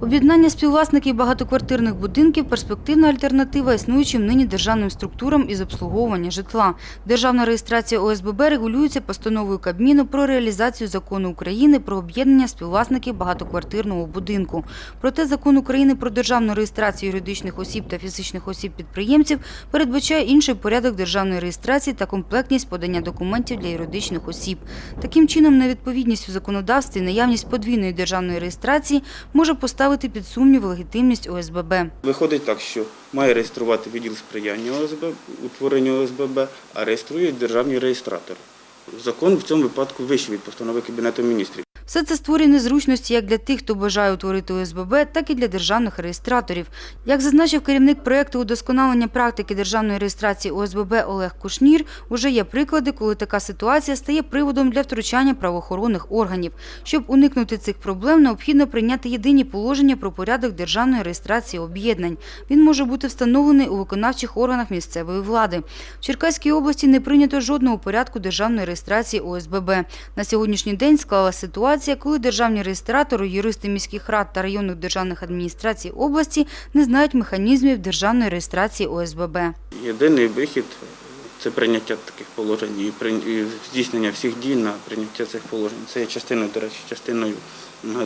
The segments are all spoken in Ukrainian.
Об'єднання співвласників багатоквартирних будинків – перспективна альтернатива існуючим нині державним структурам із обслуговування житла. Державна реєстрація ОСББ регулюється постановою Кабміну про реалізацію закону України про об'єднання співвласників багатоквартирного будинку. Проте закон України про державну реєстрацію юридичних осіб та фізичних осіб-підприємців передбачає інший порядок державної реєстрації та комплектність подання документів для юридичних осіб. Таким чином, невідповідність у законодавстві, наявність подвійної державної реєстрації може поставити під сумнів легітимність ОСББ. Виходить так, що має реєструвати відділ сприяння ОСБ, утворення ОСББ, а реєструють державні реєстратори. Закон в цьому випадку вищий від постанови Кабінету міністрів. Все це створює незручності як для тих, хто бажає утворити ОСББ, так і для державних реєстраторів. Як зазначив керівник проєкту удосконалення практики державної реєстрації ОСББ Олег Кушнір, уже є приклади, коли така ситуація стає приводом для втручання правоохоронних органів. Щоб уникнути цих проблем, необхідно прийняти єдині положення про порядок державної реєстрації об'єднань. Він може бути встановлений у виконавчих органах місцевої влади. В Черкаській області не прийнято жодного порядку державної реєстрації ОСББ. На сьогоднішній день склала ситуація, коли державні реєстратори, юристи міських рад та районних державних адміністрацій області не знають механізмів державної реєстрації ОСББ. Єдиний вихід це прийняття таких положень і здійснення всіх дій на прийняття цих положень. Це є частиною, до речі, частиною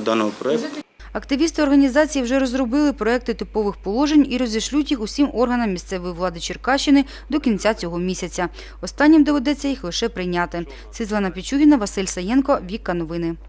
даного проєкту. Активісти організації вже розробили проекти типових положень і розішлють їх усім органам місцевої влади Черкащини до кінця цього місяця. Останнім доведеться їх лише прийняти. Світлана Пічугіна, Василь Саєнко, Віка Новини.